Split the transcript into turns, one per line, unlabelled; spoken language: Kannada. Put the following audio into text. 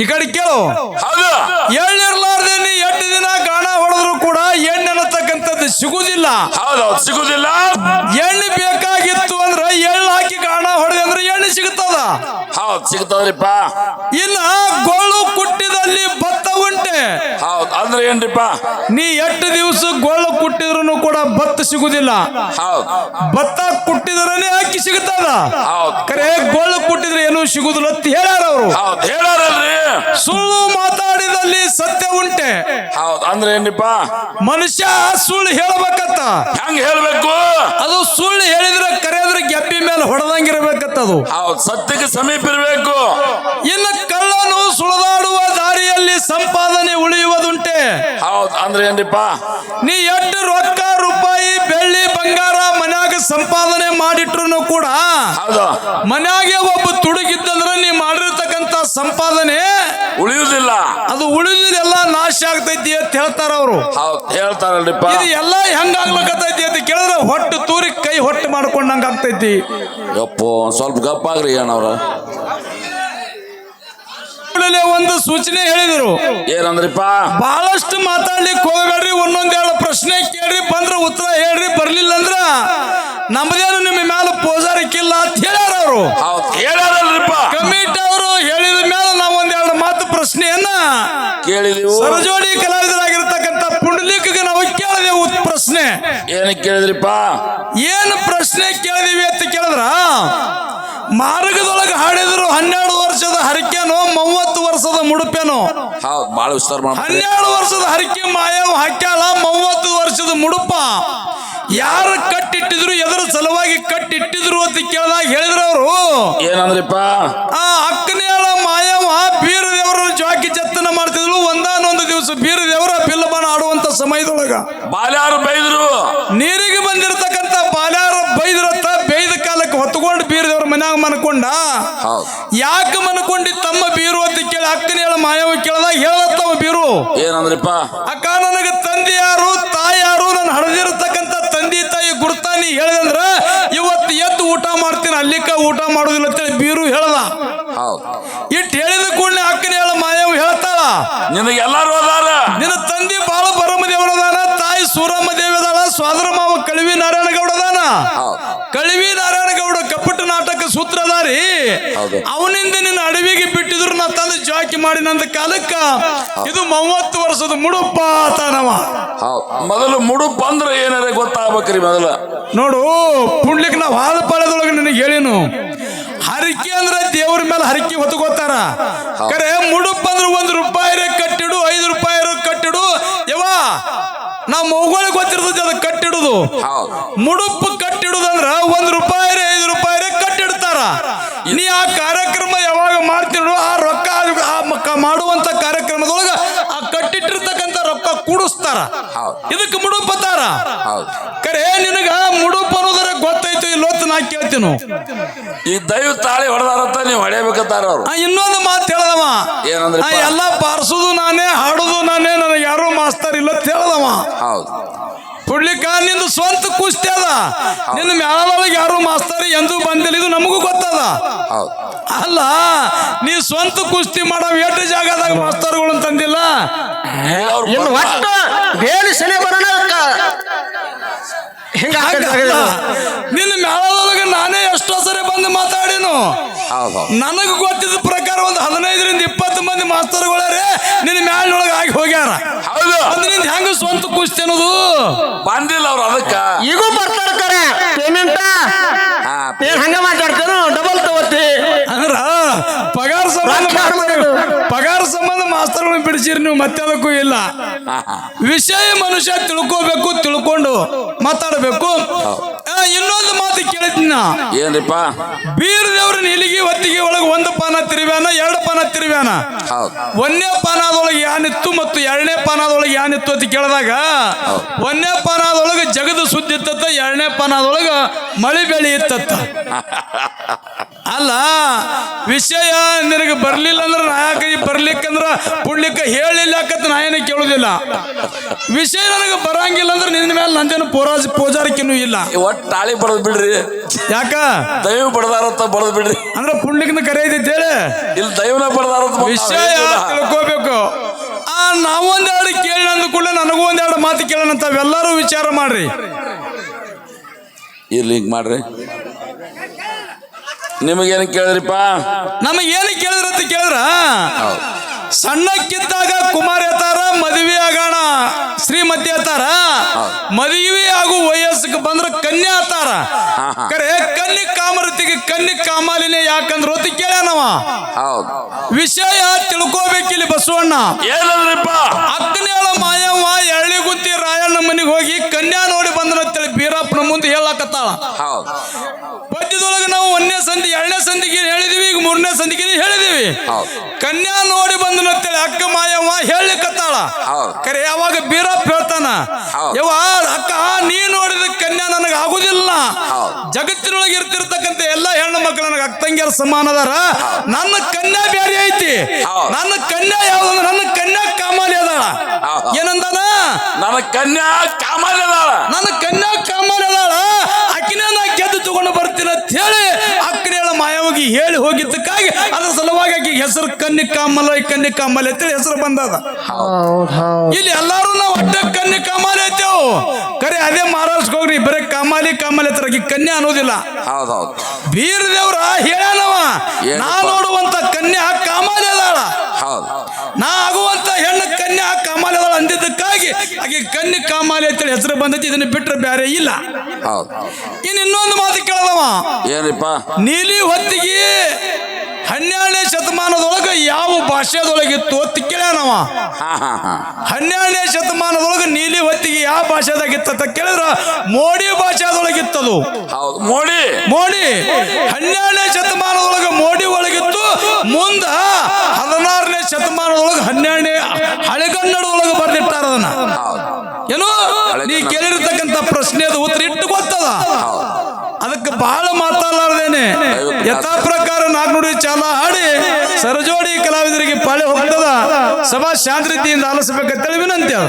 ಈ ಕಡೆ ಕೇಳು.
ಹೌದು.
ಎಳ್ಳಿರ್ಲಾರ್ದೆ ನೀ ಎಂಟು ದಿನ ಗಾಣ ಹೊಡೆದ್ರು ಕೂಡ ಎಣ್ಣೆ ಅನ್ನತಕ್ಕಂಥದ್ದು ಸಿಗುದಿಲ್ಲ.
ಹೌದೌದು ಸಿಗುದಿಲ್ಲ.
ಎಣ್ಣೆ ಬೇಕಾಗಿತ್ತು ಅಂದ್ರೆ ಎಳ್ಳು ಹಾಕಿ ಗಾಣ ಹೊಡೆದ ಅಂದ್ರೆ ಎಣ್ಣೆ ಸಿಗುತ್ತದ?
ಹೌದು ಸಿಗ್ತದ್ರಿಪ್ಪ
ಇನ್ನ ಗೋಳು ಕುಟ್ಟಿದಲ್ಲಿ ಭತ್ತ ಉಂಟೆ.
ಹೌದು ಅಂದ್ರೆ ಏನ್ರಿಪ್ಪ?
ನೀ ಎಷ್ಟು ದಿವಸ ಗೋಳು ಕುಟ್ಟಿದ್ರು ಕೂಡ ಭತ್ತ ಸಿಗುದಿಲ್ಲ.
ಹೌದು.
ಭತ್ತ ಕುಟ್ಟಿದ್ರನೇ ಅಕ್ಕಿ ಸಿಗುತ್ತದ.
ಹೌದು.
ಕರೆ ಗೋಳು ಕುಟ್ಟಿದ್ರೆ ಏನು ಸಿಗುದಿಲ್ಲ ಅಂತ ಹೇಳ್ಯಾರ ಅವರು. ಸುಳ್ಳು ಮಾತಾಡಿದಲ್ಲಿ ಸತ್ಯ ಉಂಟೆ.
ಹೌದು ಅಂದ್ರೆ ಏನಪ್ಪ
ಮನುಷ್ಯ ಸುಳ್ಳು ಹೇಳಬೇಕತ್ತ.
ಹೆಂಗ್ ಹೇಳ್ಬೇಕು?
ಅದು ಸುಳ್ಳು ಹೇಳಿದ್ರೆ ಕರೆದ್ರೆ ಗೆಬ್ಬಿ ಮೇಲೆ ಹೊಡೆದಂಗಿರ್ಬೇಕತ್ತ
ಅದು. ಸತ್ಯಕ್ಕೆ ಸಮೀಪ ಇರಬೇಕು.
ಇನ್ನು ಕಳ್ಳನು ಸುಳದಾಡುವ ದಾರಿಯಲ್ಲಿ ಸಂಪಾದನೆ ಉಳಿಯುವುದುಂಟೆ.
ಹೌದು ಅಂದ್ರೆ ಏನಪ್ಪ
ನೀ ಎಷ್ಟು ಸಂಪಾದನೆ ಮಾಡಿಟ್ರು ಕೂಡ ಮನ್ಯಾಗೆ ಒಬ್ಬ ತುಡುಗಿದ್ದಂದ್ರೆ ನೀ ಮಾಡಿರ್ತಕ್ಕಂತ ಸಂಪಾದನೆ
ಉಳಿಯುವುದಿಲ್ಲ.
ಅದು ಉಳಿದಿದೆಲ್ಲ ನಾಶ ಆಗ್ತೈತಿ ಅಂತ ಹೇಳ್ತಾರ ಅವರು.
ಹೌದು ಹೇಳ್ತಾರಲ್ರಿಪ್ಪ
ಇದು ಎಲ್ಲ ಹೆಂಗಾಗ್ಲಕತ್ತೈತಿ ಅಂತ ಕೇಳಿದ್ರೆ ಹೊಟ್ಟು ತೂರಿ ಕೈ ಹೊಟ್ಟು ಮಾಡ್ಕೊಂಡಂಗ ಆಗ್ತೈತಿ.
ಸ್ವಲ್ಪ ಗಪ್ಪಾಗ್ರಿ ಏನವ್ರ
ಕೂಡಲೇ ಒಂದು ಸೂಚನೆ ಹೇಳಿದ್ರು.
ಏನಂದ್ರಿಪ್ಪ?
ಬಹಳಷ್ಟು ಮಾತಾಡ್ಲಿಕ್ಕೆ ಹೋಗಬೇಡ್ರಿ ಒಂದೊಂದೆರಡು ಪ್ರಶ್ನೆ ಕೇಳ್ರಿ ಬಂದ್ರ ಉತ್ತರ ಹೇಳ್ರಿ ಬರ್ಲಿಲ್ಲ ಅಂದ್ರ ನಮ್ಮದೇನು ನಿಮ್ಮ ಮ್ಯಾಲ ಪೋಜಾರಿಕ್ಕಿಲ್ಲ ಅಂತ ಹೇಳ್ಯಾರ ಅವರು? ಕಮಿಟಿ ಅವರು ಹೇಳಿದ ಮೇಲೆ ನಾವು ಒಂದೆರಡು ಮಾತು ಪ್ರಶ್ನೆಯನ್ನ
ಕೇಳಿದೀವು.
ಸರಜೋಡಿ ಕಲಾವಿದರಾಗಿರ್ತಕ್ಕಂಥ ಪುಂಡಲೀಕಗೆ ನಾವು ಕೇಳಿದೆವು ಪ್ರಶ್ನೆ.
ಏನು ಕೇಳಿದ್ರಿಪ್ಪ?
ಏನು ಪ್ರಶ್ನೆ ಕೇಳಿದೀವಿ ಅಂತ ಕೇಳಿದ್ರ? ಮಾರ್ಗದೊಳಗೆ ಹಾಡಿದ್ರು ಹನ್ನೆರಡು ವರ್ಷದ ಹರಿಕೆನೋ ಮೂವತ್ತು ವರ್ಷದ ಮುಡುಪೇನೋ.
ಹೌದು ಬಾಳ ವಿಸ್ತಾರ
ಹನ್ನೆರಡು ವರ್ಷದ ಹರಿಕೆ ಮಾಯವ ಹಾಕ್ಯಾಳ ಮೂವತ್ತು ವರ್ಷದ ಮುಡುಪ. ಯಾರು ಕಟ್ಟಿಟ್ಟಿದ್ರು ಎದರ ಸಲುವಾಗಿ ಕಟ್ಟಿಟ್ಟಿದ್ರು ಅಂತ ಕೇಳಿದಾಗ ಹೇಳಿದ್ರು ಅವರು.
ಏನಂದ್ರಿಪ್ಪ?
ಆ ಅಕ್ಕನೇಳ ಮಾಯವ ಬೀರ ದೇವರ ಜಾಕಿ ಚತ್ತನ ಮಾಡ್ತಿದ್ಲು. ಒಂದಾನೊಂದು ದಿವಸ ಬೀರ ದೇವರ ಬಿಲ್ಲಬಾಣ ಆಡುವಂತ ಸಮಯದೊಳಗ.
ಬಾಲ್ಯಾರ ಬೈದ್ರು.
ನೀರಿಗೆ ಬಂದಿರತಕ್ಕಂತ ಬಾಲ್ಯಾರ ಬೈದ್ರತ್ತ ಬೇಯ್ದ ಕಾಲಕ್ಕೆ ಹೊತ್ಕೊಂಡು ಬೀರ ದೇವ್ರ ಮನ್ಯಾಗ ಮನ್ಕೊಂಡ. ಯಾಕೆ ಮನ್ಕೊಂಡಿ ತಮ್ಮ ಬೀರು ಅಂತ ಕೇಳಿ ಅಕ್ಕನೇಳ ಮಾಯವ ಕೇಳಿದಾಗ ಹೇಳತ್ತವ ಬೀರು.
ಏನಂದ್ರಿಪ್ಪ?
ಅಕ್ಕ ನನಗೆ ತಂದೆ ಯಾರು ತಾಯಿ ಯಾರು ನಾನು ಗುರುತ ನೀ ಹೇಳಿದಂದ್ರ ಇವತ್ತು ಎದ್ದು ಊಟ ಮಾಡ್ತೀನಿ ಅಲ್ಲಿಕ್ಕ ಊಟ ಮಾಡುದಿಲ್ಲ ಅಂತೇಳಿ ಬೀರು ಹೇಳದ.
ಇಟ್ಟು
ಇಟ್ ಹೇಳಿದ ಕೂಡಲೇ ಅಕ್ಕನ ಹೇಳ ಮಾಯವ್ ಹೇಳ್ತಾಳ.
ನಿನಗೆ ಎಲ್ಲಾರು ಅದಾರ?
ನಿನ್ನ ತಂದೆ ಬಾಳ ಬರಮ ದೇವರದಾನ ತಾಯಿ ಸೂರಮ್ಮ ದೇವಿ ಅದಾಳ ಸ್ವಾದರ ಮಾವ ಕಳಿವಿ ನಾರಾಯಣ ಗೌಡ ಅದಾನ ಕಳಿವಿ ನಾರಾಯಣ ಗೌಡ ಕಪ್ಪಟ ನಾಟಕ ಸೂತ್ರಧಾರಿ. ಅವನಿಂದ ನಿನ್ನ ಅಡವಿಗೆ ಬಿಟ್ಟಿದ್ರು ನಾ ತಂದು ಜಾಕಿ ಮಾಡಿನಂದ ಕಾಲಕ್ಕ. ಇದು ಮೂವತ್ತು ವರ್ಷದ ಮುಡುಪ ತಾನವ
ಮೊದಲು ಮುಡುಪ ಅಂದ್ರೆ ಏನಾರ ಗೊತ್ತಾಗ್ಬೇಕ್ರಿ ಮೊದಲ.
ನೋಡು ಪುಂಡ್ಲಿಕ್ ನಾವು ಹಾಲು ಪಾಳ್ಯದೊಳಗೆ ನಿನಗೆ ಹೇಳಿನು. ಹರಿಕೆ ಅಂದ್ರೆ ದೇವ್ರ ಮೇಲೆ ಹರಿಕೆ ಹೊತ್ಕೋತಾರ. ಕರೆ ಮುಡುಪ್ ಅಂದ್ರೆ ಒಂದು ರೂಪಾಯಿ ಕಟ್ಟಿಡು ಐದು ರೂಪಾಯಿ ಕಟ್ಟಿಡು. ಯಾವ ನಾವು ಮಗುಗಳಿಗೆ ಗೊತ್ತಿರ್ತದೆ ಅದು ಕಟ್ಟಿಡುದು. ಮುಡುಪು ಕಟ್ಟಿಡುದಂದ್ರ ನೀ ಆ ಕಾರ್ಯಕ್ರಮ ಯಾವಾಗ ಮಾಡ್ತಿರೋ ಆ ರೊಕ್ಕ ಆ ಮಾಡುವಂತ ಕಾರ್ಯಕ್ರಮದೊಳಗ ಆ ಕಟ್ಟಿಟ್ಟಿರ್ತಕ್ಕಂಥ ರೊಕ್ಕ ಕೂಡಿಸ್ತಾರ. ಇದಕ್ಕೆ ಮುಡುಪತ್ತಾರ
ಹೌದು.
ಕರೆ ನಿನಗ ಮುಡುಪ ಅನ್ನೋದ್ರ ಗೊತ್ತಾಯ್ತು ಇಲ್ಲೊತ್ತು ನಾ ಕೇಳ್ತೀನಿ
ಈ ದೈವ ತಾಳಿ ಹೊಡೆದಾರಂತ ನೀವು ಹೊಡೆಯಬೇಕಾರ ಅವ್ರು.
ಇನ್ನೊಂದು ಮಾತು ಹೇಳದವ. ಏನಂದ್ರೆ ಎಲ್ಲಾ ಪಾರ್ಸೋದು ನಾನೇ ಹಾಡೋದು ನಾನೇ ನನಗೆ ಯಾರು ಮಾಸ್ತರ್ ಇಲ್ಲ ಅಂತ ಹೇಳ್ದವ.
ಹೌದು.
ಕೊಡ್ಲಿಕ್ಕ ನಿಂದು ಸ್ವಂತ ನಿನ್ನ ಮ್ಯಾಲೊಳಗೆ ಯಾರು ಮಾಸ್ತರ್ ಎಂದೂ ಬಂದಿಲ್ಲ ಇದು ನಮಗೂ ಗೊತ್ತದ.
ಹೌದು.
ಅಲ್ಲ ನೀ ಸ್ವಂತ ಕುಸ್ತಿ ಮಾಡೋ ಎಷ್ಟು ಜಾಗದಾಗ ಮಾಸ್ತರ್ಗಳು ತಂದಿಲ್ಲ?
ಇನ್ನು ಒಟ್ಟು ಬೇಲಿ ಸನಿ ಬರೋಣ.
ನಿನ್ನ ಮ್ಯಾಲದೊಳಗೆ ನಾನೇ ಎಷ್ಟೋ ಸರಿ ಬಂದು ಮಾತಾಡಿನು. ನನಗೆ ಗೊತ್ತಿದ್ದ ಪ್ರಕಾರ ಒಂದು ಹದಿನೈದರಿಂದ ಇಪ್ಪತ್ತು ಮಂದಿ ಮಾಸ್ತರ್ಗಳೇ ನಿನ್ನ ಮ್ಯಾಲಿನೊಳಗೆ ಆಗಿ ಹೋಗ್ಯಾರ.
ಹೌದು.
ಅದು ನಿಂದ ಹೆಂಗ ಸ್ವಂತ ಕುಸ್ತಿ ಅನ್ನೋದು?
ಬಂದಿಲ್ಲ ಅವ್ರು ಅದಕ್ಕ.
ಬಿಡಿಸಿರಿ ನೀವು ಮತ್ತೆದಕ್ಕೂ ಇಲ್ಲ. ವಿಷಯ ಮನುಷ್ಯ ತಿಳ್ಕೋಬೇಕು ತಿಳ್ಕೊಂಡು ಮಾತಾಡಬೇಕು ಇನ್ನೊಂದು ಮಾತು ಕೇಳಿದ್ನ
ಏನ್ರಿಪ್ಪ?
ಬೀರ್ ದೇವ್ರ ನಿಲಿಗೆ ಹೊತ್ತಿಗೆ ಒಳಗೆ ಒಂದು ಪಾನ ತಿರುವ್ಯಾನ ಎರಡು ಪಾನ ತಿರುವ್ಯಾನ? ಒಂದನೇ ಪಾನದೊಳಗೆ ಯಾನಿತ್ತು ಮತ್ತು ಎರಡನೇ ಪಾನದೊಳಗೆ ಯಾನಿತ್ತು ಅಂತ ಕೇಳಿದಾಗ ಒಂದನೇ ಪಾನದೊಳಗೆ ಜಗದ ಸುದ್ದಿ ಇತ್ತತ್ತ ಎರಡನೇ ಪಾನದೊಳಗೆ ಮಳೆ ಬೆಳೆ ಇತ್ತತ್ತ. ಅಲ್ಲ ವಿಷಯ ನಿನಗೆ ಬರ್ಲಿಲ್ಲ ಅಂದ್ರೆ ನಾಯಕ ಬರ್ಲಿಕ್ಕಂದ್ರ ಪುಡ್ಲಿಕ್ಕ ಹೇಳಿಲ್ಲ ಯಾಕಂತ ನಾ ಏನು ಕೇಳುದಿಲ್ಲ. ವಿಷಯ ನನಗೆ ಬರಂಗಿಲ್ಲ ಅಂದ್ರೆ ನಿನ್ನ ಮೇಲೆ ನಂದೇನು ಪೂರಾಜ್ ಪೂಜಾರಿಕೆನೂ ಇಲ್ಲ.
ಒಟ್ಟ ತಾಳಿ ಬಡದ್ ಬಿಡ್ರಿ.
ಯಾಕ?
ದೈವ ಬಡದಾರತ್ತ ಬಡದ್ ಬಿಡ್ರಿ.
ಅಂದ್ರೆ ಪುಣ್ಯಕ್ಕನ ಕರೆ ಐತಿ ಹೇಳಿ.
ಇಲ್ಲಿ ದೈವನ ಬಡದಾರತ್ತ
ವಿಷಯ ತಿಳ್ಕೋಬೇಕು? ಆ ನಾವೊಂದೆರಡು ಕೇಳಿ ಅಂದ ಕೂಡ ನನಗೂ ಒಂದೆರಡು ಮಾತು ಕೇಳೋಣ ತಾವೆಲ್ಲರೂ ವಿಚಾರ ಮಾಡ್ರಿ.
ಇರ್ಲಿ ಹಿಂಗ್ ಮಾಡ್ರಿ. ನಿಮಗೇನು ಕೇಳಿದ್ರಿಪ್ಪ?
ನಮಗೆ ಏನು ಕೇಳಿದ್ರ ಅಂತ ಕೇಳಿದ್ರ?
ಹೌದು.
ಸಣ್ಣಕ್ಕಿದ್ದಾಗ ಕುಮಾರ ಎತ್ತಾರ ಮದುವೆ ಆಗೋಣ. ಶ್ರೀಮತಿ ಹೇಳ್ತಾರ ಮದುವೆ ಆಗು ವಯಸ್ಸಿಗೆ ಬಂದ್ರ ಕನ್ಯಾ
ಆತಾರ.
ಕರೆ ಕನ್ನಿ ಕಾಮರತಿಗೆ ಕನ್ನಿ ಕಾಮಾಲಿನೇ ಯಾಕಂದ್ರ ಹೊತ್ತು ಕೇಳ್ಯಾನವ.
ಹೌದು.
ವಿಷಯ ತಿಳ್ಕೋಬೇಕಿಲ್ಲಿ ಬಸವಣ್ಣ.
ಏನಲ್ರಿಪ್ಪ
ಅಕ್ಕನೇಳ ಮಾಯವ್ವ ಎಳ್ಳಿಗುತ್ತಿ ರಾಯಣ್ಣ ಮನೆಗೆ ಹೋಗಿ ಕನ್ಯಾ ನೋಡಿ ಬಂದ್ರಂತೇಳಿ ಬೀರಪ್ಪನ ಮುಂದೆ ಹೇಳಕತ್ತಾಳ. ಪದ್ಯದೊಳಗೆ ನಾವು ಒಂದನೇ ಸಂಧಿ ಎರಡನೇ ಸಂಧಿಗೆ ಹೇಳಿದೀವಿ ಈಗ ಮೂರನೇ ಸಂಧಿಗೆ ಹೇಳಿದೀವಿ. ಕನ್ಯಾ ನೋಡಿ ಬಂದನಂತೇಳಿ ಅಕ್ಕ ಮಾಯವ್ವ ಹೇಳಲಿಕ್ಕತ್ತಾಳ.
ಕತ್ತಾಳ
ಕರೆ ಯಾವಾಗ ಬೀರಪ್ಪ ಹೇಳ್ತಾನ. ಯವ್ವ ಅಕ್ಕ ನೀ ನೋಡಿದ ಕನ್ಯಾ ನನಗೆ ಆಗುದಿಲ್ಲ. ಜಗತ್ತಿನೊಳಗೆ ಇರ್ತಿರ್ತಕ್ಕಂಥ ಎಲ್ಲಾ ಹೆಣ್ಣು ಮಕ್ಕಳು ನನಗೆ ಅಕ್ಕಂಗಿಯರ ಸಮಾನ ಅದಾರ. ನನ್ನ ಕನ್ಯಾ ಬೇರೆ ಐತಿ. ನನ್ನ ಕನ್ಯಾ ಯಾವ್ದು? ನನ್ನ ಕನ್ಯಾ ಕಾಮಾಲಿ ಅದಾಳ. ಏನಂದಾನ?
ನನ್ನ ಕನ್ಯಾ ಕಾಮಾಲಿ ಅದಾಳ.
ನನ್ನ ಕನ್ಯಾ ಕಾಮಾಲಿ ಅದಾಳ. ಅಕ್ಕಿನ ನಾ ಗೆದ್ದು ತಗೊಂಡು ಬರ್ತೀನಿ ಅಂತ ಹೇಳಿ ಅಕ್ಕನೇಳ ಮಾಯವಾಗಿ ಹೇಳಿ ಹೋಗಿದ್ದಕ್ಕಾಗಿ ಅದ್ರ ಸಲುವಾಗಿ ಆಕಿ ಹೆಸರು ಕನ್ನಿ ಕಾಮಲ ಕನ್ನಿ ಕಾಮಲ್ ಅಂತೇಳಿ ಹೆಸರು ಬಂದದ.
ಹೌದ್ ಹೌದ್.
ಇಲ್ಲಿ ಎಲ್ಲಾರು ನಾವು ಅಡ್ಡ ಕನ್ನಿ ಕಾಮಾಲಿ ಐತೇವು ಕರೆ ಅದೇ ಮಹಾರಾಷ್ಟ್ರಕ್ಕೆ ಹೋಗ್ರಿ ಬರೀ ಕಾಮಾಲಿ ಕಾಮಾಲಿ ಹತ್ರ ಆಕಿ ಕನ್ಯಾ ಅನ್ನೋದಿಲ್ಲ.
ಹೌದು ಹೌದು.
ಬೀರ ದೇವ್ರ ಹೇಳ್ಯಾನವ ನಾ ನೋಡುವಂತ ಕನ್ಯಾ ಕಾಮಾಲಿ ಅದಾಳ.
ಹೌದು.
ನಾ ಆಗುವಂತ ಕಾಮಾಲಿ ಹಾಗೆ ಕಣ್ಣು ಕಾಮಾಲೆ ಅಂತೇಳಿ ಹೆಸರು ಬಂದೈತಿ ಇದನ್ನ ಬಿಟ್ಟರೆ ಬೇರೆ ಇಲ್ಲ.
ಹೌದು.
ಇನ್ನು ಇನ್ನೊಂದು ಮಾತು ಕೇಳದವ.
ಏನಪ್ಪ?
ನೀಲಿ ಹೊತ್ತಿಗೆ ಹನ್ನೆರಡನೇ ಶತಮಾನದೊಳಗೆ ಯಾವ ಭಾಷೆದೊಳಗಿತ್ತು ಅಂತ ಕೇಳ್ಯಾನವ? ಹನ್ನೆರಡನೇ ಶತಮಾನದೊಳಗೆ ನೀಲಿ ಹೊತ್ತಿಗೆ ಯಾವ ಭಾಷೆದಾಗಿತ್ತು ಅಂತ ಕೇಳಿದ್ರ ಮೋಡಿ ಭಾಷೆದೊಳಗಿತ್ತದು.
ಹೌದು ಮೋಡಿ.
ಮೋಡಿ. ಹನ್ನೆರಡನೇ ಶತಮಾನದೊಳಗೆ ಮೋಡಿ ಒಳಗಿತ್ತು. ಮುಂದ ಹದಿನಾರನೇ ಶತಮಾನದೊಳಗೆ ಹನ್ನೆರಡನೇ ಹಳೆಗನ್ನಡದೊಳಗೆ ಬರ್ದಿಟ್ಟಾರ ಏನೋ, ನೀ ಕೇಳಿರ್ತಕ್ಕಂಥ ಪ್ರಶ್ನೆದು ಉತ್ತರ ಇಟ್ಟು ಗೊತ್ತದ? ಅದಕ್ಕೆ ಬಹಳ ಮಾತಾಡಲಾರ್ದೇನೆ. ಯಥಾ ಪ್ರಕಾರ ನಾಲ್ಕುನುಡಿ ಚಾಲ ಹಾಡಿ ಸರಜೋಡಿ ಕಲಾವಿದರಿಗೆ ಪಾಳೆ ಹೋಗ್ತದ? ಸಭಾ ಶಾಂತ ರೀತಿಯಿಂದ ಆಲಿಸಬೇಕಂತೇಳಿ ವಿನಂತಿ ಅದು.